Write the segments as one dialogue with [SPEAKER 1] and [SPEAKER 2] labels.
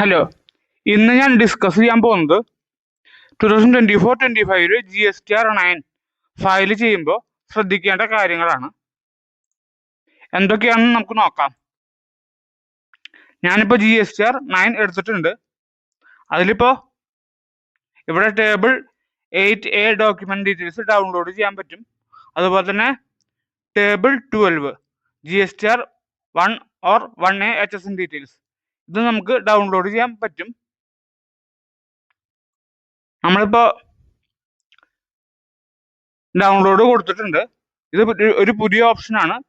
[SPEAKER 1] Hello ഇന്ന് ഞാൻ discuss ചെയ്യാൻ പോകുന്നത് two thousand twenty four twenty ഫൈവിൽ G S T R nine file ചെയ്യുമ്പോൾ ശ്രദ്ധിക്കേണ്ട കാര്യങ്ങളാണ്. എന്തൊക്കെയാണെന്ന് നമുക്ക് നോക്കാം. ഞാനിപ്പോൾ G S T R nine എടുത്തിട്ടുണ്ട്. അതിലിപ്പോൾ ഇവിടെ table eight A document details download ചെയ്യാൻ പറ്റും. അതുപോലെ തന്നെ table twelve G S T R one or one A H S details ഇത് നമുക്ക് ഡൗൺലോഡ് ചെയ്യാൻ പറ്റും. നമ്മളിപ്പോ ഡൗൺലോഡ് കൊടുത്തിട്ടുണ്ട്. ഇത് ഒരു- പുതിയ ഓപ്ഷനാണ്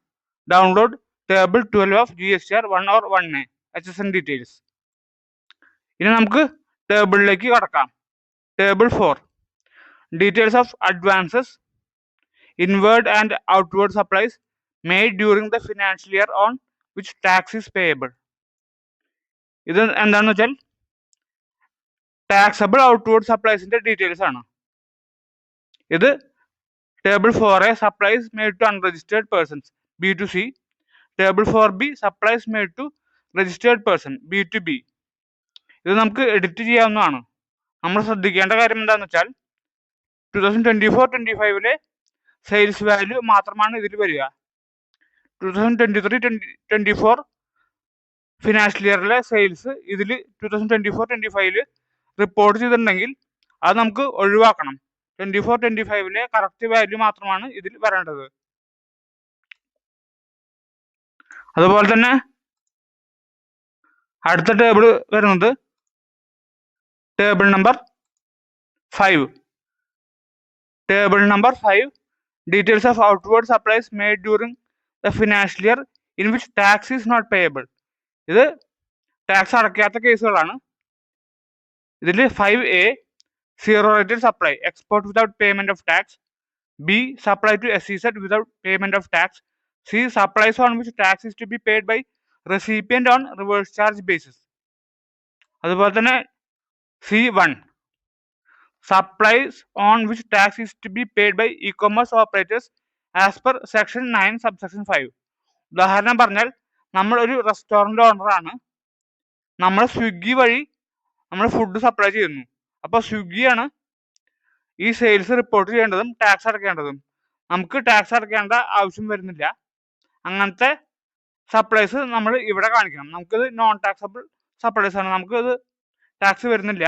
[SPEAKER 1] download table twelve of G S R one or one A H S N details ഇനി നമുക്ക് ടേബിളിലേക്ക് കടക്കാം. Table four details of advances inward and outward supplies made during the financial year on which tax is payable ഇത് എന്താണെന്ന് വെച്ചാൽ taxable outward സപ്ലൈസിന്റെ details ആണ്. ഇത് table four A supplies made to unregistered persons B to C table four B supplies made to registered person B to B ഇത് നമുക്ക് edit ചെയ്യാവുന്നതാണ്. നമ്മൾ ശ്രദ്ധിക്കേണ്ട കാര്യം എന്താണെന്ന് വെച്ചാൽ two thousand twenty four twenty ഫൈവിലെ sales value മാത്രമാണ് ഇതിൽ വരിക. Two thousand twenty three twenty twenty four financial ഇയറിലെ sales ഇതിൽ two thousand twenty four twenty ഫൈവിൽ റിപ്പോർട്ട് ചെയ്തിട്ടുണ്ടെങ്കിൽ അത് നമുക്ക് ഒഴിവാക്കണം. ട്വന്റി ഫോർ ട്വന്റി ഫൈവിലെ കറക്റ്റ് വാല്യൂ മാത്രമാണ് ഇതിൽ വരേണ്ടത്. അതുപോലെ തന്നെ അടുത്ത ടേബിൾ വരുന്നത് table number five table number five details of outward supplies made during the financial year in which tax is not payable ഇത് ടാക്സ് അടയ്ക്കാത്ത കേസുകളാണ്. ഇതിൽ five A zero rated supply export without payment of tax B supply to S C Z without payment of tax C supplies on which tax is to be paid by recipient on reverse charge basis അതുപോലെ തന്നെ C one supplies on which tax is to be paid by e commerce operators as per section nine sub section five ഉദാഹരണം പറഞ്ഞാൽ നമ്മൾ ഒരു restaurant ഓണറാണ് നമ്മൾ സ്വിഗ്ഗി വഴി നമ്മൾ ഫുഡ് സപ്ലൈ ചെയ്യുന്നു. അപ്പോൾ സ്വിഗ്ഗിയാണ് ഈ സെയിൽസ് റിപ്പോർട്ട് ചെയ്യേണ്ടതും ടാക്സ് അടയ്ക്കേണ്ടതും നമുക്ക് ടാക്സ് അടയ്ക്കേണ്ട ആവശ്യം വരുന്നില്ല. അങ്ങനത്തെ സപ്ലൈസ് നമ്മൾ ഇവിടെ കാണിക്കണം. നമുക്കിത് നോൺ ടാക്സബിൾ സപ്ലൈസ് ആണ്. നമുക്ക് ഇത് ടാക്സ് വരുന്നില്ല.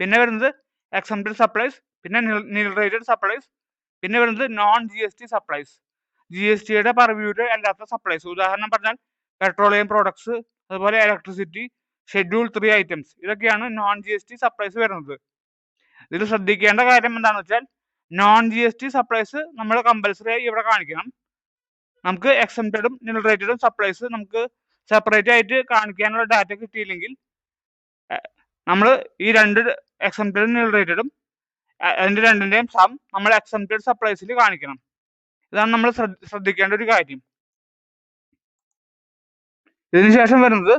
[SPEAKER 1] പിന്നെ വരുന്നത് എക്സംപ്റ്റഡ് സപ്ലൈസ് പിന്നെ നിൽ റേറ്റഡ് സപ്ലൈസ് പിന്നെ വരുന്നത് non G S T supplies G S ടിയുടെ പർവ്യൂര് അല്ലാത്ത സപ്ലൈസ് ഉദാഹരണം പറഞ്ഞാൽ പെട്രോളിയം പ്രോഡക്ട്സ് അതുപോലെ ഇലക്ട്രിസിറ്റി ഷെഡ്യൂൾ ത്രീ ഐറ്റംസ് ഇതൊക്കെയാണ് non G S T supplies വരുന്നത്. ഇതിൽ ശ്രദ്ധിക്കേണ്ട കാര്യം എന്താണെന്ന് വെച്ചാൽ non G S T supplies നമ്മൾ കമ്പൽസറി ആയി ഇവിടെ കാണിക്കണം. നമുക്ക് എക്സംപ്റ്റഡും നിലറേറ്റഡും സപ്ലൈസ് നമുക്ക് സെപ്പറേറ്റ് ആയിട്ട് കാണിക്കാനുള്ള ഡാറ്റ കിട്ടിയില്ലെങ്കിൽ നമ്മൾ ഈ രണ്ട് എക്സംപ്റ്റഡും നിലറേറ്റഡും അതിന്റെ രണ്ടിന്റെയും സം നമ്മൾ എക്സംപ്റ്റഡ് സപ്ലൈസിൽ കാണിക്കണം. ഇതാണ് നമ്മൾ ശ്രദ്ധിക്കേണ്ട ഒരു കാര്യം. ഇതിനുശേഷം വരുന്നത്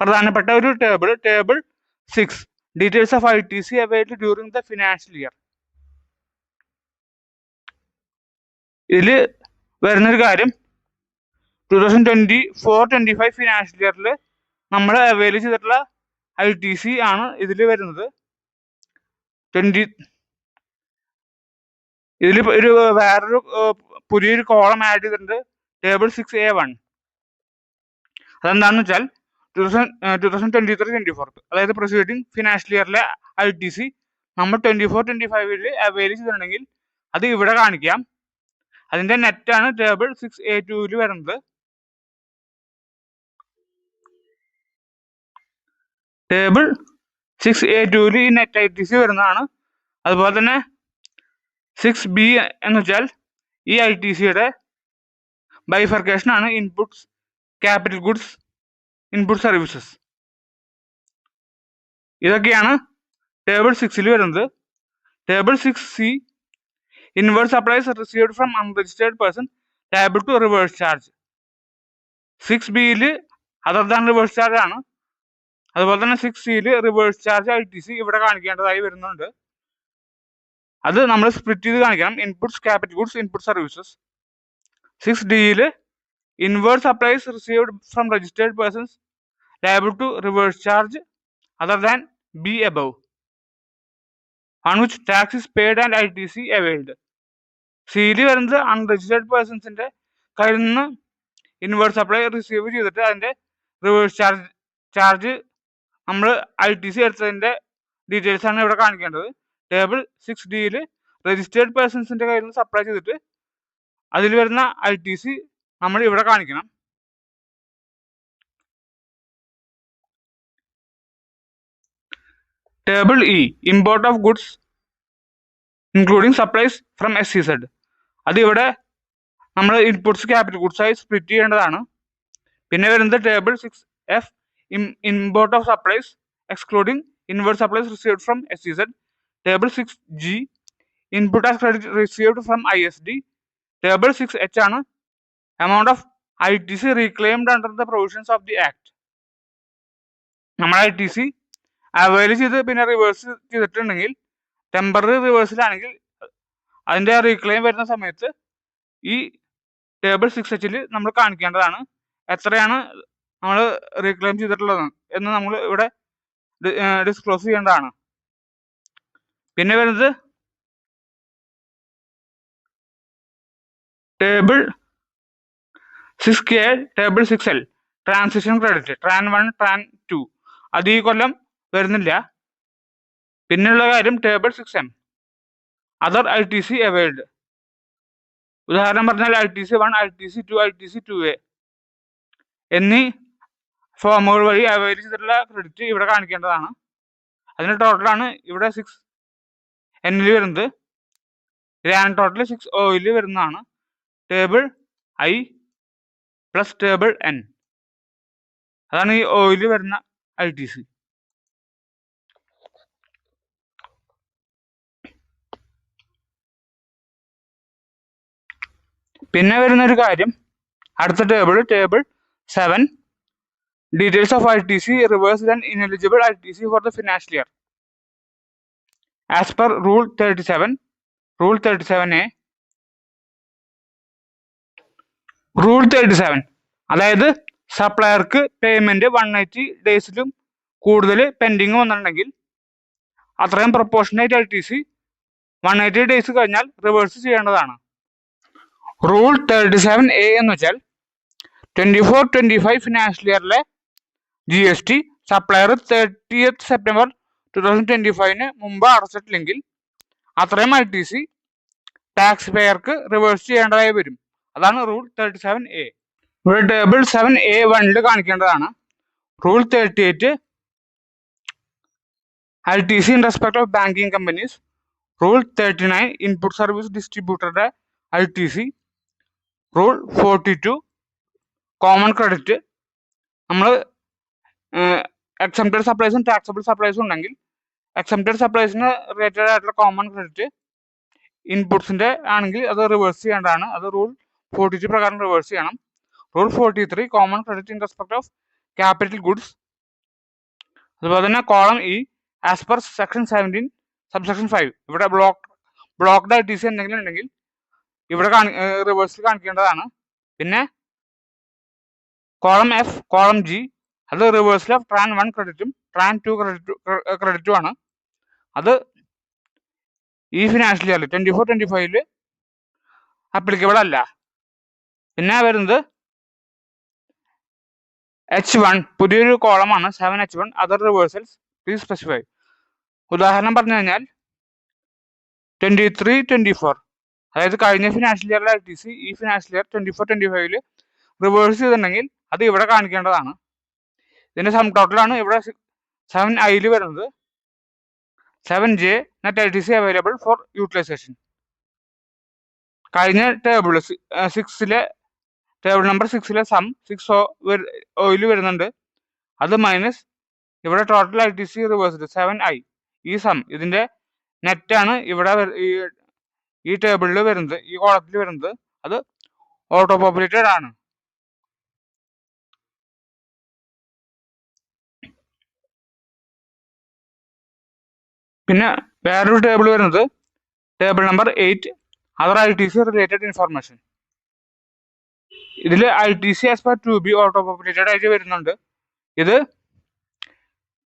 [SPEAKER 1] പ്രധാനപ്പെട്ട ഒരു table table six details of I T C availed during the financial year ഇതിൽ വരുന്നൊരു കാര്യം two thousand twenty four twenty five financial ഇയറിൽ നമ്മൾ അവൈൽ ചെയ്തിട്ടുള്ള ഐ ടി സി ആണ് ഇതിൽ വരുന്നത്. ട്വന്റി ഇതിൽ ഒരു വേറൊരു പുതിയൊരു കോളം ആഡ് ചെയ്തിട്ടുണ്ട്. ടേബിൾ സിക്സ് എ വൺ അതെന്താണെന്ന് വെച്ചാൽ two thousand twenty three twenty four അതായത് പ്രൊസീഡിങ് ഫിനാൻഷ്യൽ ഇയറിലെ ഐ ടി സി നമ്മൾ ട്വന്റി ഫോർ ട്വന്റി ഫൈവിൽ അവൈൽ ചെയ്തിട്ടുണ്ടെങ്കിൽ അത് ഇവിടെ കാണിക്കാം. അതിന്റെ നെറ്റ് ആണ് ടേബിൾ സിക്സ് എ ടുവിൽ വരുന്നത്. ടേബിൾ സിക്സ് എ ടുവിൽ ഈ നെറ്റ് ഐ ടി സി വരുന്നതാണ്. അതുപോലെ തന്നെ സിക്സ് ബി എന്ന് വെച്ചാൽ ഈ ഐ ടി സിയുടെ ബൈഫർക്കേഷൻ ആണ് inputs capital goods input services ഇതൊക്കെയാണ് ടേബിൾ സിക്സിൽ വരുന്നത്. Table six C inward supplies received from unregistered person table to reverse charge six ബിയിൽ അതർ ദാൻ റിവേഴ്സ് ചാർജ് ആണ്. അതുപോലെ തന്നെ സിക്സ് സിയിൽ reverse charge I T C ഇവിടെ കാണിക്കേണ്ടതായി വരുന്നുണ്ട്. അത് നമ്മൾ സ്പ്ലിറ്റ് ചെയ്ത് കാണിക്കണം. Inputs capital goods input services six ഡിയിൽ inward supplies received from registered persons liable to reverse charge other than B above on which tax is paid and ITC availed. സിയിൽ വരുന്നത് അൺരജിസ്റ്റേർഡ് പേഴ്സൺസിന്റെ കയ്യിൽ നിന്ന് ഇൻവേർട്ട് സപ്ലൈ റിസീവ് ചെയ്തിട്ട് അതിന്റെ reverse charge charge നമ്മൾ I T C എടുത്തതിന്റെ details ആണ് ഇവിടെ കാണിക്കേണ്ടത് ടേബിൾ സിക്സ് ഡിയിൽ രജിസ്റ്റേർഡ് പേഴ്സൺസിന്റെ കയ്യിൽ നിന്ന് സപ്ലൈ ചെയ്തിട്ട് അതിൽ വരുന്ന ഐ ടി സി നമ്മൾ ഇവിടെ കാണിക്കണം. Table E import of goods including supplies from S C Z അത് ഇവിടെ നമ്മൾ ഇൻപുട്സ് ക്യാപിറ്റൽ ഗുഡ്സ് ആയി സ്പ്ലിറ്റ് ചെയ്യേണ്ടതാണ്. പിന്നെ വരുന്നത് table six F import of supplies excluding inward supplies received from S C Z table six G input as credit received from I S D table six H ആണ് amount of ITC reclaimed under the provisions of the act. നമ്മൾ I T C avail ചെയ്ത് പിന്നെ reverse ചെയ്തിട്ടുണ്ടെങ്കിൽ temporary റിവേഴ്സിലാണെങ്കിൽ അതിന്റെ reclaim വരുന്ന സമയത്ത് ഈ table six എച്ചിൽ നമ്മൾ കാണിക്കേണ്ടതാണ് എത്രയാണ് നമ്മൾ റീക്ലെയിം ചെയ്തിട്ടുള്ളത് എന്ന് നമ്മൾ ഇവിടെ ഡിസ്ക്ലോസ് ചെയ്യേണ്ടതാണ് പിന്നെ വരുന്നത് table six K table six L. Transition credit tran one tran two അത് ഈ കൊല്ലം വരുന്നില്ല. പിന്നെയുള്ള കാര്യം table six M. Other I T C availed ഉദാഹരണം പറഞ്ഞാൽ I T C one I T C two I T C two A എന്നീ ഫോമുകൾ വഴി അവൈഡ് ചെയ്തിട്ടുള്ള ക്രെഡിറ്റ് ഇവിടെ കാണിക്കേണ്ടതാണ്. അതിന് ടോട്ടലാണ് ഇവിടെ സിക്സ് എന്നിൽ വരുന്നത്. ഗ്രാൻഡ് ടോട്ടൽ സിക്സ് ഓയിൽ വരുന്നതാണ്. Table I plus table N അതാണ് ഈ ഓയിൽ വരുന്ന ഐ ടി സി പിന്നെ വരുന്ന ഒരു കാര്യം അടുത്ത table table seven details of I T C reverse and ineligible I T C for the financial year as per rule thirty seven rule thirty seven A rule thirty seven അതായത് സപ്ലയർക്ക് payment one eighty ഡേയ്സിലും കൂടുതൽ pending വന്നിട്ടുണ്ടെങ്കിൽ അത്രയും proportionate L T C one eighty days കഴിഞ്ഞാൽ reverse ചെയ്യേണ്ടതാണ്. Rule thirty seven A എന്ന് വെച്ചാൽ twenty four twenty five financial ഇയറിലെ G S T supplier thirtieth September two thousand twenty ഫൈവിന് മുമ്പ് അടച്ചിട്ടില്ലെങ്കിൽ അത്രയും ഐ ടി സി ടാക്സ് പേയർക്ക് റിവേഴ്സ് ചെയ്യേണ്ടതായി വരും. അതാണ് റൂൾ തേർട്ടി സെവൻ എ ഇവിടെ ടേബിൾ സെവൻ എ വണ്ണിൽ കാണിക്കേണ്ടതാണ്. Rule thirty eight I T C in respect of banking companies rule thirty nine input service ഡിസ്ട്രിബ്യൂട്ടറുടെ I T C rule forty two common credit നമ്മൾ exempted സപ്ലൈസും taxable സപ്ലൈസും ഉണ്ടെങ്കിൽ exempted സപ്ലൈസിന് related ആയിട്ടുള്ള common credit ഇൻപുട്സിന്റെ ആണെങ്കിൽ അത് റിവേഴ്സ് ചെയ്യേണ്ടതാണ്. അത് റൂൾ ഫോർട്ടി ടു പ്രകാരം റിവേഴ്സ് ചെയ്യണം. Rule forty three common credit in respect of capital goods അതുപോലെ തന്നെ column E as per section seventeen subsection five ഇവിടെ block blocked I T C എന്തെങ്കിലും ഉണ്ടെങ്കിൽ ഇവിടെ കാണി റിവേഴ്സിൽ കാണിക്കേണ്ടതാണ്. പിന്നെ കോളം എഫ് കോളം ജി അത് റിവേഴ്സിൽ ഓഫ് ട്രാൻ വൺ ക്രെഡിറ്റും ട്രാൻ ടു ക്രെഡിറ്റ് ക്രെഡിറ്റും ആണ്. അത് ഈ ഫിനാൻഷ്യൽ ഇയറിൽ ട്വന്റി ഫോർ ട്വന്റി ഫൈവിൽ അപ്ലിക്കബിൾ അല്ല. പിന്നെ വരുന്നത് എച്ച് വൺ പുതിയൊരു കോളമാണ് seven H one other reversals please specify ഉദാഹരണം പറഞ്ഞു കഴിഞ്ഞാൽ ട്വന്റി ത്രീ ട്വന്റി ഫോർ അതായത് കഴിഞ്ഞ ഫിനാൻഷ്യൽ ഇയറിലെ ടി സി ഈ financial year twenty four twenty ഫൈവിൽ റിവേഴ്സ് ചെയ്തിട്ടുണ്ടെങ്കിൽ അത് ഇവിടെ കാണിക്കേണ്ടതാണ്. ഇതിന്റെ സം ടോട്ടലാണ് ഇവിടെ സെവൻ ഐയിൽ വരുന്നത്. Seven J net I T C available for utilization കഴിഞ്ഞ ടേബിൾ സിക്സിലെ ടേബിൾ നമ്പർ സിക്സിലെ സം സിക്സ് ഓയിൽ വരുന്നുണ്ട്. അത് മൈനസ് ഇവിടെ total I T C reversed seven I ഈ സം ഇതിന്റെ നെറ്റാണ് ഇവിടെ ഈ ടേബിളിൽ വരുന്നത് ഈ കോളത്തിൽ വരുന്നത്. അത് ഓട്ടോ പോപ്പുലേറ്റഡ് ആണ്. പിന്നെ വേറൊരു ടേബിൾ വരുന്നത് table number eight other I T C related information ഇതിൽ I T C as per two B auto populated ആയിട്ട് വരുന്നുണ്ട്. ഇത്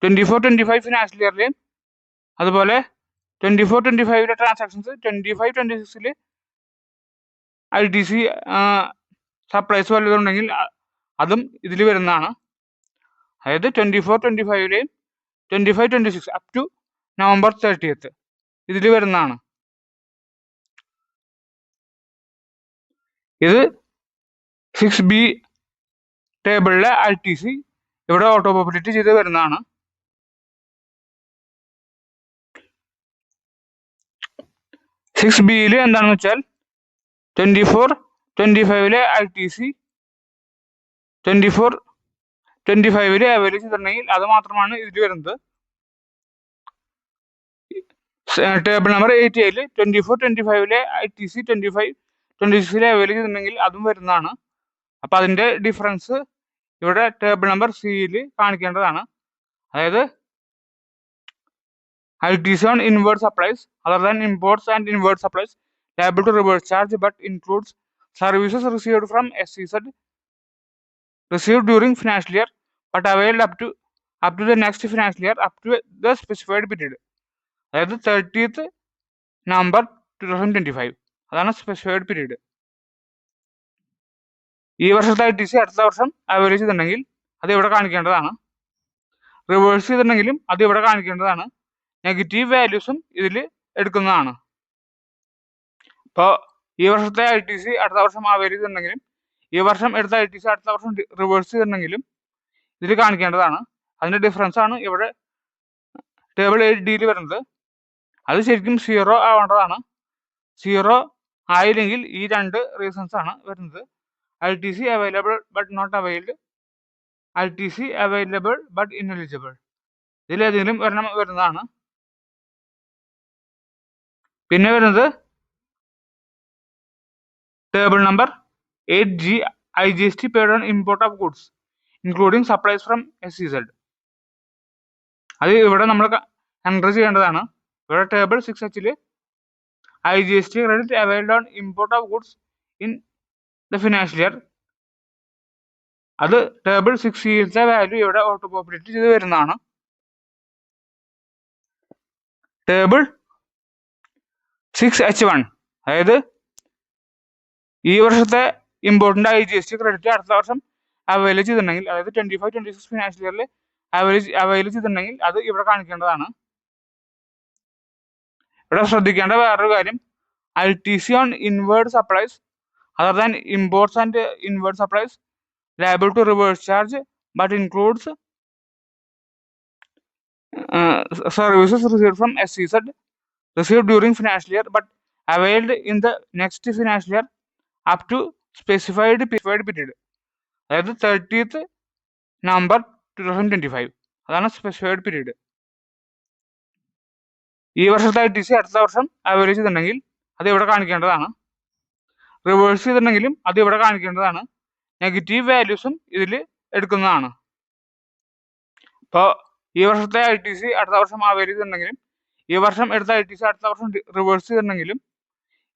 [SPEAKER 1] twenty four twenty five financial ഇയറിലെയും അതുപോലെ ട്വന്റി ഫോർ ട്വന്റി ഫൈവിലെ ട്രാൻസാക്ഷൻസ് ട്വന്റി ഫൈവ് ട്വന്റി സിക്സിൽ I T C supplies വല്ലതുണ്ടെങ്കിൽ അതും ഇതിൽ വരുന്നതാണ്. അതായത് twenty four twenty ഫൈവിലെയും twenty five twenty six up to November thirtieth ഇതിൽ വരുന്നതാണ്. ഇത് സിക്സ് ബി ടേബിളിലെ ആൽ ടി സി ഇവിടെ ഓട്ടോ പോപ്പുലേറ്റ് ചെയ്ത് വരുന്നതാണ്. സിക്സ് ബിയിൽ എന്താണെന്ന് വെച്ചാൽ twenty four twenty ഫൈവിലെ I T C twenty four twenty ഫൈവിൽ അവൈലബിൾ ചെയ്തിട്ടുണ്ടെങ്കിൽ അത് മാത്രമാണ് ഇതിൽ വരുന്നത്. ടേബിൾ നമ്പർ എയ്റ്റി എയിൽ twenty four twenty ഫൈവിലെ I T C twenty five twenty സിക്സിലെ available ചെയ്തിട്ടുണ്ടെങ്കിൽ അതും വരുന്നതാണ്. അപ്പോൾ അതിന്റെ ഡിഫറൻസ് ഇവിടെ ടേബിൾ നമ്പർ സിയിൽ കാണിക്കേണ്ടതാണ് അതായത് I T C on inward supplies other than imports and liable to reverse charge but includes services received from SEZ received during financial year but availed up to up to the next financial year up to the specified period അതായത് thirtieth November two thousand twenty five അതാണ് specified period ഈ വർഷത്തെ T C അടുത്ത വർഷം available ചെയ്തിട്ടുണ്ടെങ്കിൽ അത് ഇവിടെ കാണിക്കേണ്ടതാണ്. Reverse ചെയ്തിട്ടുണ്ടെങ്കിലും അത് ഇവിടെ കാണിക്കേണ്ടതാണ്. നെഗറ്റീവ് വാല്യൂസും ഇതിൽ എടുക്കുന്നതാണ്. ഇപ്പോൾ ഈ വർഷത്തെ ഐ ടി സി അടുത്ത വർഷം അവൈലബിൾ ചെയ്തിട്ടുണ്ടെങ്കിലും ഈ വർഷം എടുത്ത ഐ ടി സി അടുത്ത വർഷം റിവേഴ്സ് ചെയ്തിട്ടുണ്ടെങ്കിലും ഇതിൽ കാണിക്കേണ്ടതാണ്. അതിന്റെ ഡിഫറൻസ് ആണ് ഇവിടെ ടേബിൾ എയ്റ്റ് ഡിയിൽ വരുന്നത്. അത് ശരിക്കും സീറോ ആവേണ്ടതാണ്. സീറോ ആയില്ലെങ്കിൽ ഈ രണ്ട് റീസൺസ് ആണ് വരുന്നത്. I available but not availed. LTC available but ineligible ഇതിലേതെങ്കിലും ഒരെണ്ണം വരുന്നതാണ്. പിന്നെ വരുന്നത് table number eight G I G S T paid on import of goods including supplies from S C Z അത് ഇവിടെ നമ്മൾ എൻട്രി ചെയ്യേണ്ടതാണ്. ഇവിടെ ടേബിൾ സിക്സ് എച്ചിൽ I G S T credit availed on import of goods in the financial year അത് table six സിയിലത്തെ value ഇവിടെ auto populate ചെയ്ത് വരുന്നതാണ്. ടേബിൾ സിക്സ് എച്ച് വൺ അതായത് ഈ വർഷത്തെ important I G S T credit അടുത്ത വർഷം അവൈൽ ചെയ്തിട്ടുണ്ടെങ്കിൽ അതായത് twenty five twenty six financial ഇയറിൽ അവൈൽ അവൈൽ ചെയ്തിട്ടുണ്ടെങ്കിൽ അത് ഇവിടെ കാണിക്കേണ്ടതാണ്. ഇവിടെ ശ്രദ്ധിക്കേണ്ട വേറൊരു കാര്യം I T C on inward supplies other than imports and inward supplies liable to reverse charge but includes services received from S C Z received during financial year but availed in the next financial year up to specified period. അതായത് thirtieth November two thousand twenty five അതാണ് specified period ഈ വർഷത്തെ T C അടുത്ത വർഷം avail ചെയ്തിട്ടുണ്ടെങ്കിൽ അത് ഇവിടെ കാണിക്കേണ്ടതാണ്. Reverse ചെയ്തിട്ടുണ്ടെങ്കിലും അത് ഇവിടെ കാണിക്കേണ്ടതാണ്. നെഗറ്റീവ് വാല്യൂസും ഇതിൽ എടുക്കുന്നതാണ്. ഇപ്പോൾ ഈ വർഷത്തെ ഐ ടി സി അടുത്ത വർഷം അവൈൽ ചെയ്തിട്ടുണ്ടെങ്കിലും ഈ വർഷം എടുത്ത ഐ ടി സി അടുത്ത വർഷം റിവേഴ്സ് ചെയ്തിട്ടുണ്ടെങ്കിലും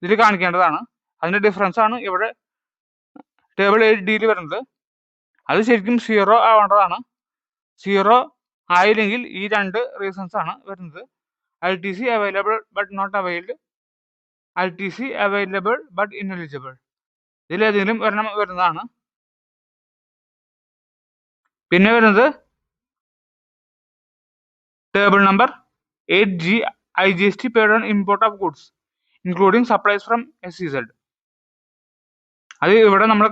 [SPEAKER 1] ഇതിൽ കാണിക്കേണ്ടതാണ്. അതിന്റെ ഡിഫറൻസ് ആണ് ഇവിടെ ടേബിൾ എയ്റ്റ് ഡിയിൽ വരുന്നത്. അത് ശരിക്കും സീറോ ആവേണ്ടതാണ്. സീറോ ആയില്ലെങ്കിൽ ഈ രണ്ട് റീസൺസ് ആണ് വരുന്നത്. I T C available but not availed I T C available but ineligible ഇതിലേതെങ്കിലും ഒരെണ്ണം വരുന്നതാണ്. പിന്നെ വരുന്നത് table number eight G I G S T paid on import of goods including supplies from S C Z അത് ഇവിടെ നമ്മൾ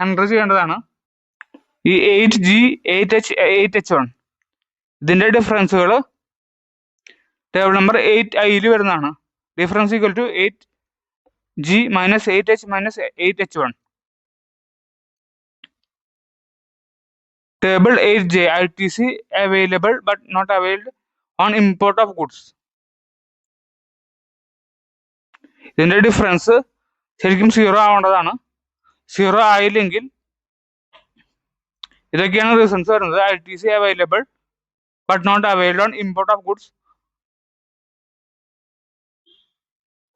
[SPEAKER 1] entry ചെയ്യേണ്ടതാണ്. ഈ eight G eight H eight H one ഇതിന്റെ ഡിഫറൻസുകൾ ടേബിൾ നമ്പർ എയ്റ്റ് ഐയിൽ വരുന്നതാണ്. H minus eight H one table eight J I T C available but not availed on import of goods ഇതിന്റെ ഡിഫറൻസ് ശരിക്കും zero ആവേണ്ടതാണ്. Zero ആയില്ലെങ്കിൽ ഇതൊക്കെയാണ് reasons വരുന്നത്. I T C available but not available on import of goods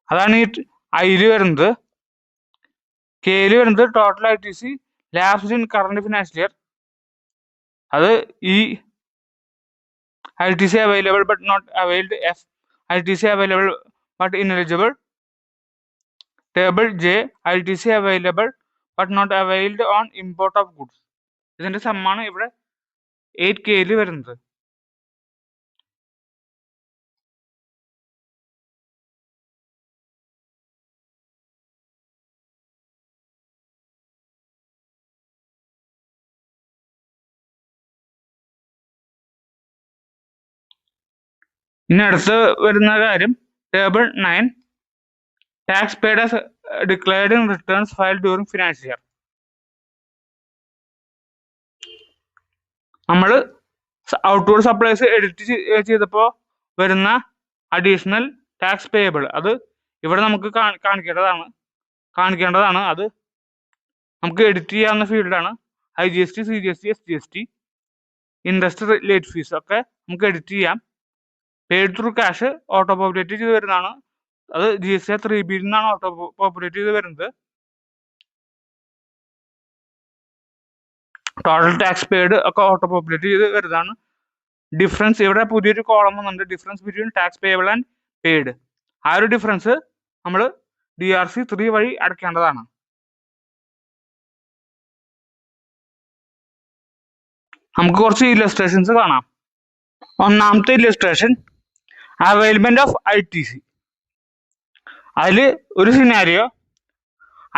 [SPEAKER 1] അതാണ് ഈ ഐയിൽ വരുന്നത്. കെയിൽ വരുന്നത് total I T C last in current financial year അത് ഈ I T C available but not availed F I T C available but ineligible table J I T C available but not availed on import of goods ഇതിന്റെ സമ്മാണ് ഇവിടെ eight കെയിൽ വരുന്നത്. ഇനി അടുത്ത് വരുന്ന കാര്യം table nine tax paid declared returns file during financial year നമ്മൾ ഔട്ട്വേർഡ് സപ്ലൈസ് എഡിറ്റ് ചെയ്തപ്പോൾ വരുന്ന അഡീഷണൽ ടാക്സ് പേയബിൾ അത് ഇവിടെ നമുക്ക് കാണിക്കേണ്ടതാണ്. കാണിക്കേണ്ടതാണ് അത് നമുക്ക് എഡിറ്റ് ചെയ്യാവുന്ന ഫീൽഡാണ് I G S T C G S T S G S T interest late fees ഒക്കെ നമുക്ക് എഡിറ്റ് ചെയ്യാം. Paid through cash auto populate ചെയ്ത് വരുന്നതാണ്. അത് ജി എസ് ടി ത്രീ ബിയിൽ നിന്നാണ് ഓട്ടോ പോപ്പുലേറ്റ് ചെയ്ത് വരുന്നത്. ടോട്ടൽ ടാക്സ് പേഡ് ഒക്കെ ഓട്ടോ പോപ്പുലേറ്റ് ചെയ്ത് വരുന്നതാണ്. ഡിഫറൻസ് ഇവിടെ പുതിയൊരു കോളം വന്നിട്ടുണ്ട്. Difference between tax payable and paid ആ ഒരു ഡിഫറൻസ് നമ്മൾ ഡി ആർ സി ത്രീ വഴി അടയ്ക്കേണ്ടതാണ്. നമുക്ക് കുറച്ച് ഇല്ലസ്ട്രേഷൻസ് കാണാം. ഒന്നാമത്തെ illustration availability of I T C അതിൽ ഒരു scenario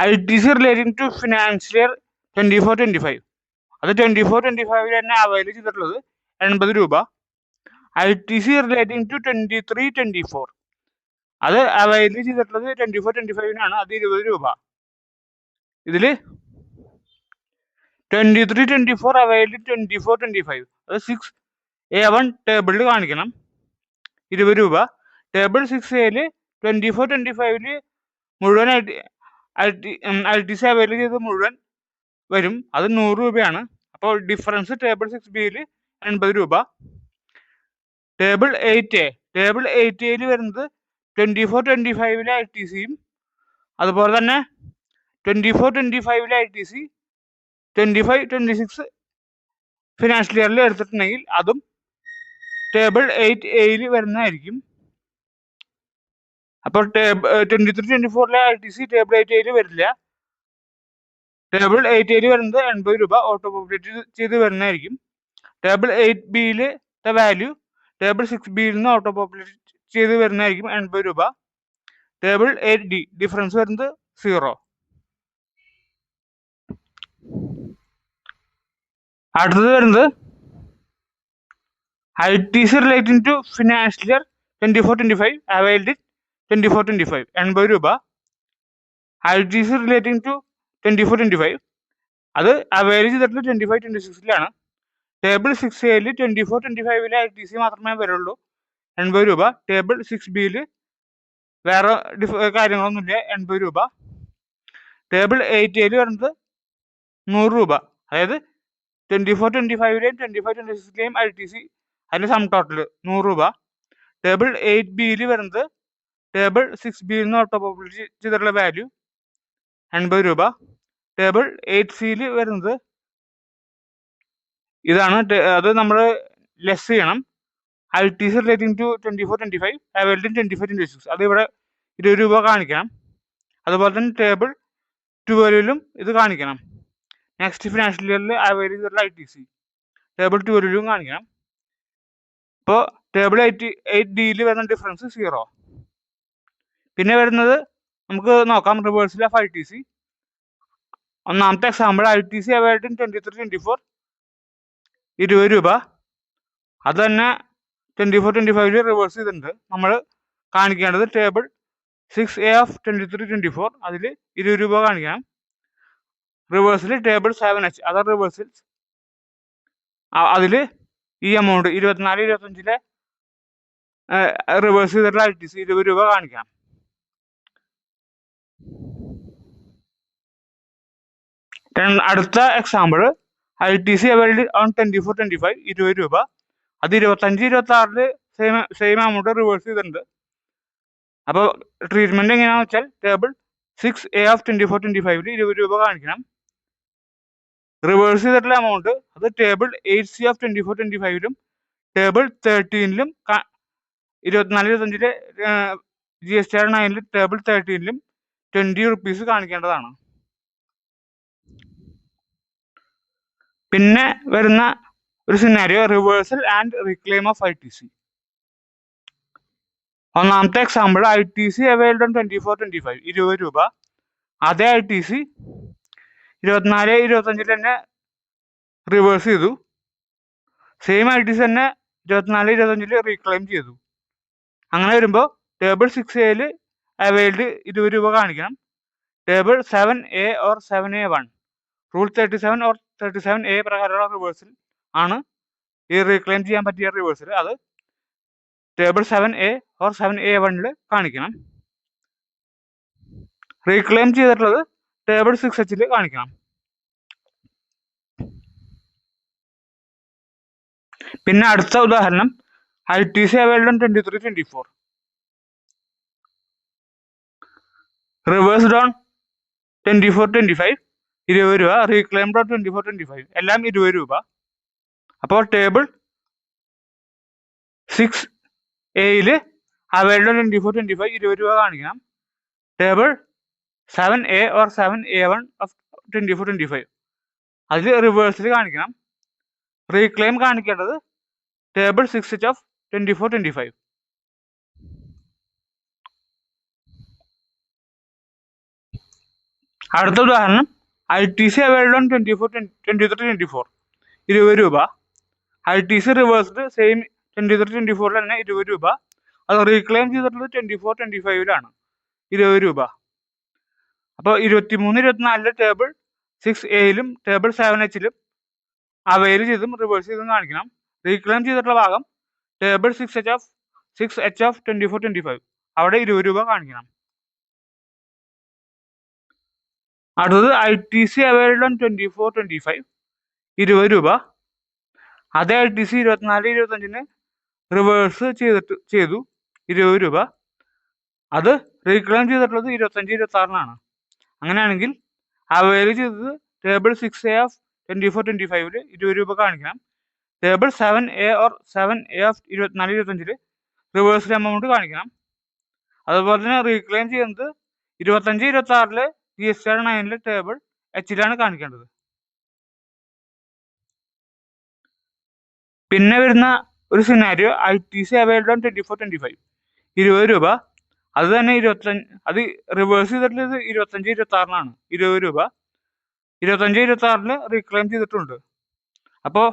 [SPEAKER 1] I T C relating to financial year twenty four twenty five അത് ട്വന്റി ഫോർ ട്വന്റി ഫൈവിൽ തന്നെ അവൈൽ ചെയ്തിട്ടുള്ളത് എൺപത് രൂപ. I T C relating to twenty three twenty four അത് avail ചെയ്തിട്ടുള്ളത് ട്വന്റി ഫോർ ട്വന്റി ഫൈവിനാണ് അത് ഇരുപത് രൂപ. ഇതിൽ twenty three twenty four avail twenty four twenty five അത് സിക്സ് എ വൺ ടേബിളിൽ കാണിക്കണം. ഇരുപത് രൂപ. ടേബിൾ സിക്സ് എയിൽ ട്വന്റി ഫോർ ട്വന്റി ഫൈവിൽ മുഴുവൻ I T I T C avail ചെയ്ത് മുഴുവൻ വരും. അത് നൂറ് രൂപയാണ്. അപ്പോൾ ഡിഫറൻസ് ടേബിൾ സിക്സ് ബിയിൽ എൺപത് രൂപ. Table eight A table eight എയിൽ വരുന്നത് ട്വന്റി ഫോർ ട്വന്റി ഫൈവിലെ ഐ ടി സിയും അതുപോലെ തന്നെ twenty four twenty ഫൈവിലെ I T C twenty five twenty six financial ഇയറിൽ എടുത്തിട്ടുണ്ടെങ്കിൽ അതും ടേബിൾ എയ്റ്റ് എയിൽ വരുന്നതായിരിക്കും. അപ്പോൾ twenty three twenty ഫോറിലെ I T C table eight എയിൽ വരില്ല. ടേബിൾ എയ്റ്റ് എയിൽ വരുന്നത് എൺപത് രൂപ. ഓട്ടോ പോപ്പുലേറ്റ് ചെയ്ത് വരുന്നതായിരിക്കും. ടേബിൾ എയ്റ്റ് ബിയിലത്തെ വാല്യൂ ടേബിൾ സിക്സ് ബിയിൽ നിന്ന് ഓട്ടോ പോപ്പുലേറ്റ് ചെയ്ത് വരുന്നതായിരിക്കും എൺപത് രൂപ. ടേബിൾ എയ്റ്റ് ഡി ഡിഫറൻസ് വരുന്നത് സീറോ അടുത്തത് വരുന്നത് I relating to financial year twenty four twenty five availed twenty four twenty five എൺപത് രൂപ. I relating to twenty four twenty five അത് അവൈൽ ചെയ്തിട്ടുള്ളത് ട്വന്റി ഫൈവ് ട്വന്റി സിക്സിലാണ് ടേബിൾ സിക്സ് എയിൽ twenty four twenty ഫൈവിലെ I T C മാത്രമേ വരുള്ളൂ. എൺപത് രൂപ. ടേബിൾ സിക്സ് ബിയിൽ വേറെ ഡിഫ കാര്യങ്ങളൊന്നുമില്ല. എൺപത് രൂപ. ടേബിൾ എയ്റ്റ് എയിൽ വരുന്നത് നൂറ് രൂപ. അതായത് ട്വന്റി ഫോർ ട്വന്റി ഫൈവിലെയും ട്വന്റി ഫൈവ് ട്വന്റി സിക്സിലെയും ഐ ടി സി അതിന്റെ സം ടോട്ടൽ നൂറ് രൂപ. ടേബിൾ എയ്റ്റ് ബിയിൽ വരുന്നത് ടേബിൾ സിക്സ് ബിയിൽ നിന്ന് ഓട്ടോ പോപ്പുലേറ്റ് ചെയ്തിട്ടുള്ള വാല്യൂ എൺപത് രൂപ. ടേബിൾ എയ്റ്റ് സിയിൽ വരുന്നത് ഇതാണ്. അത് നമ്മൾ ലെസ് ചെയ്യണം. I T C relating to twenty four twenty five availed twenty four twenty six അത് ഇവിടെ ഇരുപത് രൂപ കാണിക്കണം. അതുപോലെ തന്നെ ടേബിൾ ട്വൽവിലും ഇത് കാണിക്കണം. നെക്സ്റ്റ് ഫിനാൻഷ്യൽ ഇയറിൽ ചെയ്തിട്ടുള്ള ഐ ടി സി ടേബിൾ ട്വൽവിലും കാണിക്കണം. ഇപ്പോൾ ടേബിൾ എയ്റ്റ് എയ്റ്റ് ഡിയിൽ വരുന്ന ഡിഫറൻസ് സീറോ പിന്നെ വരുന്നത് നമുക്ക് നോക്കാം reversal of I T C ഒന്നാമത്തെ example I T C availed in twenty three twenty four ഇരുപത് രൂപ. അത് തന്നെ ട്വന്റി ഫോർ ട്വന്റി ഫൈവിൽ റിവേഴ്സ് ചെയ്തിട്ടുണ്ട്. നമ്മൾ കാണിക്കേണ്ടത് table six A of twenty three twenty four അതിൽ ഇരുപത് രൂപ കാണിക്കണം. റിവേഴ്സിൽ ടേബിൾ സെവൻ എച്ച് അതർ റിവേഴ്സിൽ അതിൽ ഈ എമൗണ്ട് ഇരുപത്തിനാല് ഇരുപത്തഞ്ചിലെ റിവേഴ്സ് ചെയ്തിട്ടുള്ള ഐ ടി സി ഇരുപത് രൂപ കാണിക്കാം. അടുത്ത example I T C availed on twenty four twenty five ഇരുപത് രൂപ. അത് ഇരുപത്തഞ്ച് ഇരുപത്തി ആറിൽ സെയിം സെയിം എമൗണ്ട് റിവേഴ്സ് ചെയ്തിട്ടുണ്ട്. അപ്പോൾ ട്രീറ്റ്മെന്റ് എങ്ങനെയാണെന്ന് വെച്ചാൽ table six A of twenty four twenty ഫൈവിൽ ഇരുപത് രൂപ കാണിക്കണം. റിവേഴ്സ് ചെയ്തിട്ടുള്ള എമൗണ്ട് അത് table eight C of twenty four twenty ഫൈവിലും table തേർട്ടീനിലും ഇരുപത്തിനാല് ഇരുപത്തഞ്ചിലെ ജി എസ് ടി ആർ നയനിൽ ടേബിൾ തേർട്ടീനിലും ട്വന്റി റുപ്പീസ് കാണിക്കേണ്ടതാണ്. പിന്നെ വരുന്ന ഒരു scenario reversal and reclaim of I T C ഒന്നാമത്തെ example I T C on twenty four twenty five ഇരുപത് രൂപ. അതേ ഐ ടി സി ഇരുപത്തിനാല് ഇരുപത്തഞ്ചിൽ തന്നെ റിവേഴ്സ് ചെയ്തു. സെയിം ഐ ടി സി തന്നെ ഇരുപത്തിനാല് ഇരുപത്തഞ്ചിൽ റീക്ലെയിം ചെയ്തു. അങ്ങനെ വരുമ്പോൾ ടേബിൾ സിക്സ് എയിൽ അവൈൽഡ് ഇരുപത് രൂപ കാണിക്കണം. Table seven A or seven A one rule thirty seven or thirty seven A പ്രകാരമുള്ള റിവേഴ്സിൽ ആണ് ഈ റീക്ലെയിം ചെയ്യാൻ പറ്റിയ റിവേഴ്സിൽ അത് table seven A or seven A വണ്ണിൽ കാണിക്കണം. റീക്ലെയിം ചെയ്തിട്ടുള്ളത് ടേബിൾ സിക്സ് എച്ചിൽ കാണിക്കണം. പിന്നെ അടുത്ത ഉദാഹരണം I T C available twenty three twenty four reverse done twenty four twenty five ഇരുപത് രൂപ. Reclaim done twenty four twenty five എല്ലാം ഇരുപത് രൂപ. അപ്പോൾ ടേബിൾ സിക്സ് എയിൽ available twenty four twenty five ഇരുപത് രൂപ കാണിക്കണം. Table seven A or seven A one of twenty four twenty five അതിൽ റിവേഴ്സിൽ കാണിക്കണം. റീക്ലെയിം കാണിക്കേണ്ടത് table six of twenty four twenty five അടുത്ത ഉദാഹരണം. I T C availed on twenty four twenty three twenty four ഇരുപത് രൂപ. I T C reversed same twenty three twenty ഫോറിൽ തന്നെ ഇരുപത് രൂപ. അത് റീക്ലെയിം ചെയ്തിട്ടുള്ളത് ട്വന്റി ഫോർ ട്വന്റി ഫൈവിലാണ് ഇരുപത് രൂപ. അപ്പോൾ ഇരുപത്തി മൂന്ന് ഇരുപത്തിനാലിലെ ടേബിൾ സിക്സ് എയിലും ടേബിൾ സെവൻ എച്ചിലും അവൈൽ ചെയ്തും റിവേഴ്സ് ചെയ്തും കാണിക്കണം. റീക്ലെയിം ചെയ്തിട്ടുള്ള ഭാഗം table six H of six H of twenty four twenty five അവിടെ ഇരുപത് രൂപ കാണിക്കണം. അടുത്തത് I T C availed on twenty four twenty five ഇരുപത് രൂപ. അതേ ഐ ടി സി ഇരുപത്തിനാല് ഇരുപത്തഞ്ചിന് റിവേഴ്സ് ചെയ്തിട്ട് ചെയ്തു. ഇരുപത് രൂപ. അത് റീക്ലെയിം ചെയ്തിട്ടുള്ളത് ഇരുപത്തഞ്ച് ഇരുപത്തി ആറിനാണ് അങ്ങനെയാണെങ്കിൽ അവൈൽ ചെയ്തത് table six A of twenty four twenty ഫൈവിൽ ഇരുപത് രൂപ കാണിക്കണം. Table seven A or seven A of ഇരുപത്തിനാല് ഇരുപത്തഞ്ചിൽ റിവേഴ്സിൽ എമൗണ്ട് കാണിക്കണം. അതുപോലെ തന്നെ റീക്ലെയിം ചെയ്യുന്നത് ഇരുപത്തഞ്ച് ഇരുപത്തി ആറിൽ ജി എസ് ടി ആർ നയനിലെ ടേബിൾ എച്ചിലാണ് കാണിക്കേണ്ടത്. പിന്നെ വരുന്ന ഒരു scenario I T C available on twenty four twenty five ഇരുപത് രൂപ അത് തന്നെ ഇരുപത്തഞ്ച് അത് റിവേഴ്സ് ചെയ്തിട്ടുള്ളത് ഇരുപത്തഞ്ച് ഇരുപത്തി ആറിനാണ് ഇരുപത് രൂപ. ഇരുപത്തഞ്ച് ഇരുപത്തി ആറിൽ റീക്ലെയിം ചെയ്തിട്ടുണ്ട്. അപ്പോൾ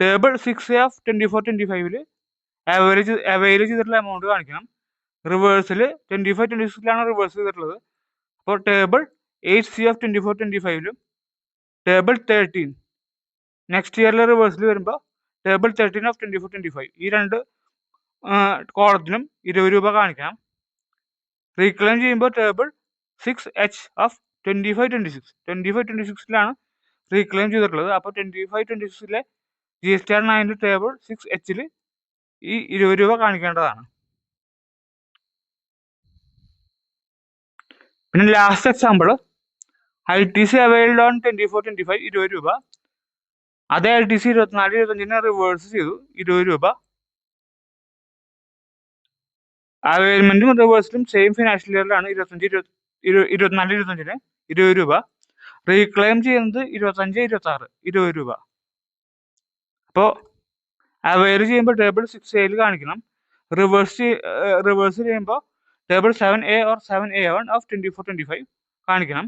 [SPEAKER 1] table six of twenty four twenty ഫൈവിൽ ആവറേജ് അവൈൽ ചെയ്തിട്ടുള്ള എമൗണ്ട് കാണിക്കണം. റിവേഴ്സിൽ ട്വന്റി ഫൈവ് ട്വന്റി സിക്സിലാണ് റിവേഴ്സ് ചെയ്തിട്ടുള്ളത്. അപ്പോൾ table eight C of twenty four twenty ഫൈവിലും table thirteen next ഇയറിലെ റിവേഴ്സിൽ വരുമ്പോൾ table thirteen of twenty four twenty five ഈ രണ്ട് കോളത്തിനും ഇരുപത് രൂപ കാണിക്കണം. റീക്ലെയിം ചെയ്യുമ്പോൾ table six H of twenty five twenty six twenty five twenty സിക്സിലാണ് reclaim ചെയ്തിട്ടുള്ളത്. അപ്പോൾ ട്വന്റി ഫൈവ് ട്വന്റി സിക്സിലെ ജി എസ് ടി ആർ നയന്റെ ടേബിൾ സിക്സ് എച്ചിൽ ഈ ഇരുപത് രൂപ കാണിക്കേണ്ടതാണ്. പിന്നെ last example I T C availed on twenty four twenty five ഇരുപത് രൂപ. അതേ ഐ ടി സി ഇരുപത്തിനാല് ഇരുപത്തഞ്ചിന് റിവേഴ്സ് ചെയ്തു. ഇരുപത് രൂപ. അവൈൽമെന്റും റിവേഴ്സിലും സെയിം ഫിനാൻഷ്യൽ ഇയറിലാണ് ഇരുപത്തഞ്ച് ഇരുപത്തി ഇരുപത്തിനാല് ഇരുപത്തഞ്ചിന് ഇരുപത് രൂപ. റീക്ലെയിം ചെയ്യുന്നത് ഇരുപത്തഞ്ച് ഇരുപത്തി ആറ് ഇരുപത് രൂപ. അപ്പോൾ അവൈൽ ചെയ്യുമ്പോൾ ടേബിൾ സിക്സ് എയിൽ കാണിക്കണം. റിവേഴ്സ് റിവേഴ്സ് ചെയ്യുമ്പോൾ table seven A or seven A one of twenty four twenty five കാണിക്കണം.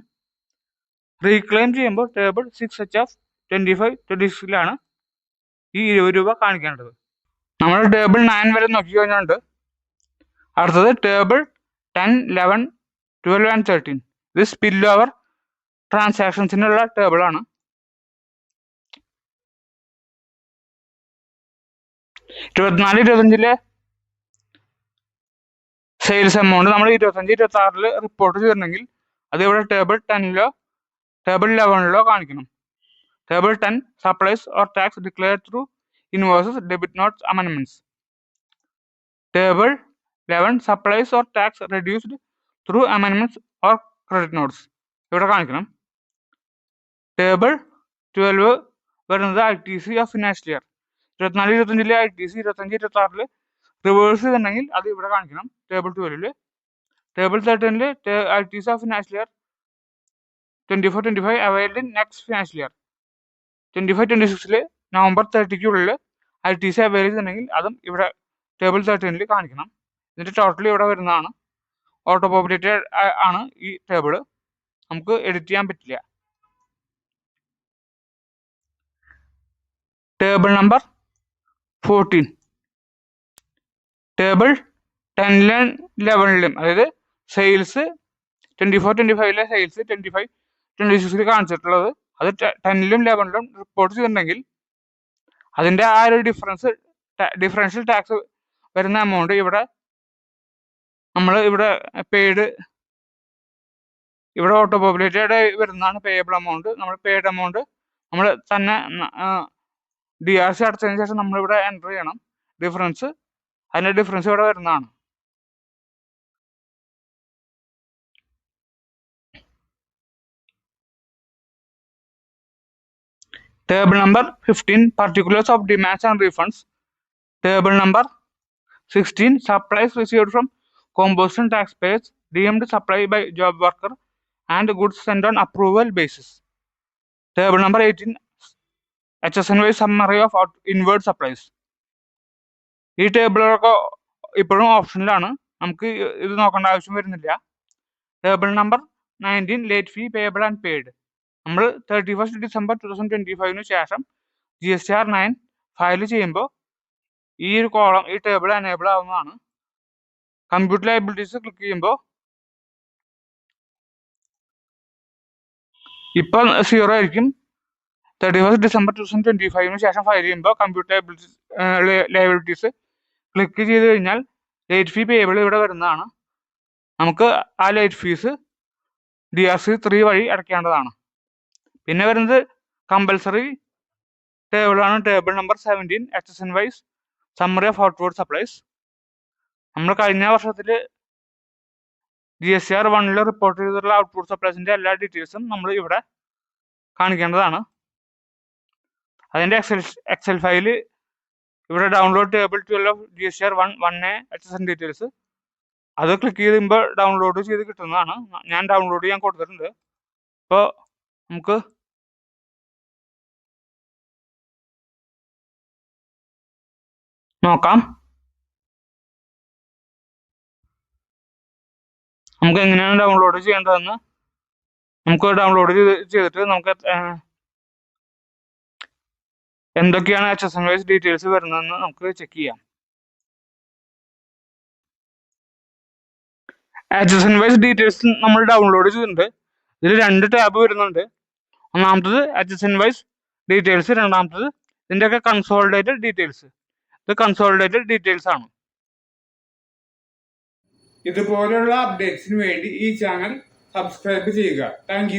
[SPEAKER 1] റീക്ലെയിം ചെയ്യുമ്പോൾ table six H of twenty five twenty സിക്സിലാണ് ഈ ഇരുപത് രൂപ കാണിക്കേണ്ടത്. നമ്മൾ ടേബിൾ നയൻ വരെ നോക്കി കഴിഞ്ഞുകൊണ്ട് അടുത്തത് table ten eleven twelve and thirteen ഇത് സ്പിൽ ഓവർ ട്രാൻസാക്ഷൻസിനുള്ള ടേബിൾ ആണ്. ഇരുപത്തിനാല് ഇരുപത്തഞ്ചിലെ സെയിൽസ് എമൗണ്ട് നമ്മൾ ഇരുപത്തഞ്ച് ഇരുപത്തി ആറിൽ റിപ്പോർട്ട് ചെയ്തിട്ടുണ്ടെങ്കിൽ അത് ഇവിടെ ടേബിൾ ടെന്നിലോ ടേബിൾ ലെവനിലോ കാണിക്കണം. Table ten supplies or tax declare through invoices debit notes അമെൻമെന്റ്സ് table eleven supplies or tax reduced through അമെൻമെന്റ്സ് or credit notes ഇവിടെ കാണിക്കണം. ടേബിൾ ട്വൽവ് വരുന്നത് I T C of financial year ഇരുപത്തിനാല് ഇരുപത്തഞ്ചിലെ ഐ ടി സി ഇരുപത്തഞ്ച് ഇരുപത്തി ആറിൽ reverse ചെയ്തിട്ടുണ്ടെങ്കിൽ അത് ഇവിടെ കാണിക്കണം. ടേബിൾ ട്വൽവിൽ table തേർട്ടീനിൽ I T C of financial year twenty four twenty five availed next financial year twenty five twenty സിക്സിൽ നവംബർ തേർട്ടിക്കുള്ളിൽ ഐ ടി സി അവൈൽ ചെയ്തിട്ടുണ്ടെങ്കിൽ അതും ഇവിടെ ടേബിൾ തേർട്ടീനിൽ കാണിക്കണം. എന്നിട്ട് ടോട്ടൽ ഇവിടെ വരുന്നതാണ്. ഓട്ടോ പോപ്പുലേറ്റഡ് ആണ് ഈ ടേബിൾ നമുക്ക് എഡിറ്റ് ചെയ്യാൻ പറ്റില്ല. ടേബിൾ നമ്പർ ഫോർട്ടീൻ ടേബിൾ ടെനിലും ലെവനിലും അതായത് സെയിൽസ് ട്വന്റി ഫോർ ട്വന്റി ഫൈവിലെ സെയിൽസ് ട്വന്റി ഫൈവ് ട്വന്റി സിക്സിൽ കാണിച്ചിട്ടുള്ളത്. അത് ടെന്നിലും ലെവനിലും റിപ്പോർട്ട് ചെയ്തിട്ടുണ്ടെങ്കിൽ അതിന്റെ ആ ഒരു ഡിഫറൻസ് ഡിഫറൻഷ്യൽ ടാക്സ് വരുന്ന എമൗണ്ട് ഇവിടെ നമ്മൾ ഇവിടെ പെയ്ഡ് ഇവിടെ ഓട്ടോ പോപ്പുലേറ്റഡ് വരുന്നതാണ് പേയബിൾ എമൗണ്ട് നമ്മൾ പെയ്ഡ് എമൗണ്ട് നമ്മൾ തന്നെ ഡി ആർ സി അടച്ചതിന് ശേഷം നമ്മളിവിടെ എന്റർ ചെയ്യണം. ഡിഫറൻസ് അതിന്റെ ഡിഫറൻസ് ഇവിടെ വരുന്നതാണ്. Table number 15 Particulars of demands and refunds. Table number 16 Supplies received from composition taxpayers deemed supply by job worker and goods sent on approval basis. Table number 18 HSNY summary of inward supplies. ഈ ടേബിളൊക്കെ ഇപ്പോഴും ഓപ്ഷനിലാണ് നമുക്ക് ഇത് നോക്കേണ്ട ആവശ്യം വരുന്നില്ല table number nineteen late fee payable and paid നമ്മൾ thirty first December two thousand twenty ഫൈവിന് ശേഷം G S T R nine file ചെയ്യുമ്പോൾ ഈ ഒരു കോളം ഈ ടേബിൾ എനേബിൾ ആവുന്നതാണ് കമ്പ്യൂട്ടർ ലൈബിലിറ്റീസ് ക്ലിക്ക് ചെയ്യുമ്പോൾ ഇപ്പം സീറോ ആയിരിക്കും. Thirty first December two thousand twenty ഫൈവിന് ശേഷം ഫയൽ ചെയ്യുമ്പോൾ കമ്പ്യൂട്ടർ ലൈബിലിറ്റീസ് ലൈബിലിറ്റീസ് ക്ലിക്ക് ചെയ്ത് കഴിഞ്ഞാൽ ലേറ്റ് ഫീ പേബിൾ ഇവിടെ വരുന്നതാണ്. നമുക്ക് ആ late fees D R C three വഴി അടയ്ക്കേണ്ടതാണ്. പിന്നെ വരുന്നത് compulsory ടേബിളാണ് table number seventeen H S N wise summary of outward supplies നമ്മൾ കഴിഞ്ഞ വർഷത്തിൽ ജി എസ് സി ആർ വണ്ണിൽ റിപ്പോർട്ട് ചെയ്തിട്ടുള്ള ഔട്ട്പുട്ട് സപ്ലൈസിന്റെ എല്ലാ ഡീറ്റെയിൽസും നമ്മൾ ഇവിടെ കാണിക്കേണ്ടതാണ്. അതിന്റെ എക്സൽ എക്സൽ ഫയൽ ഇവിടെ download table twelve of G S C R one one A H S N details അത് ക്ലിക്ക് ചെയ്യുമ്പോൾ ഡൗൺലോഡ് ചെയ്ത് കിട്ടുന്നതാണ്. ഞാൻ ഡൗൺലോഡ് ചെയ്യാൻ കൊടുത്തിട്ടുണ്ട്. അപ്പോൾ നമുക്ക് നോക്കാം. നമുക്ക് എങ്ങനെയാണ് ഡൗൺലോഡ് ചെയ്യേണ്ടതെന്ന് നമുക്ക് ഡൗൺലോഡ് ചെയ്ത് ചെയ്തിട്ട് നമുക്ക് എന്തൊക്കെയാണ് H S M wise details വരുന്നതെന്ന് നമുക്ക് ചെക്ക് ചെയ്യാം. H S N wise details നമ്മൾ ഡൗൺലോഡ് ചെയ്തിട്ടുണ്ട്. ഇതിൽ രണ്ട് ടാബ് വരുന്നുണ്ട്. ഒന്നാമത്തത് H S N wise details രണ്ടാമത്തത് ഇതിന്റെയൊക്കെ കൺസോൾഡേറ്റഡ് ഡീറ്റെയിൽസ് ഇത് കൺസോൾഡേറ്റഡ് ഡീറ്റെയിൽസ് ആണ്. ഇതുപോലെയുള്ള അപ്ഡേറ്റ്സിന് വേണ്ടി ഈ ചാനൽ സബ്സ്ക്രൈബ് ചെയ്യുക. താങ്ക്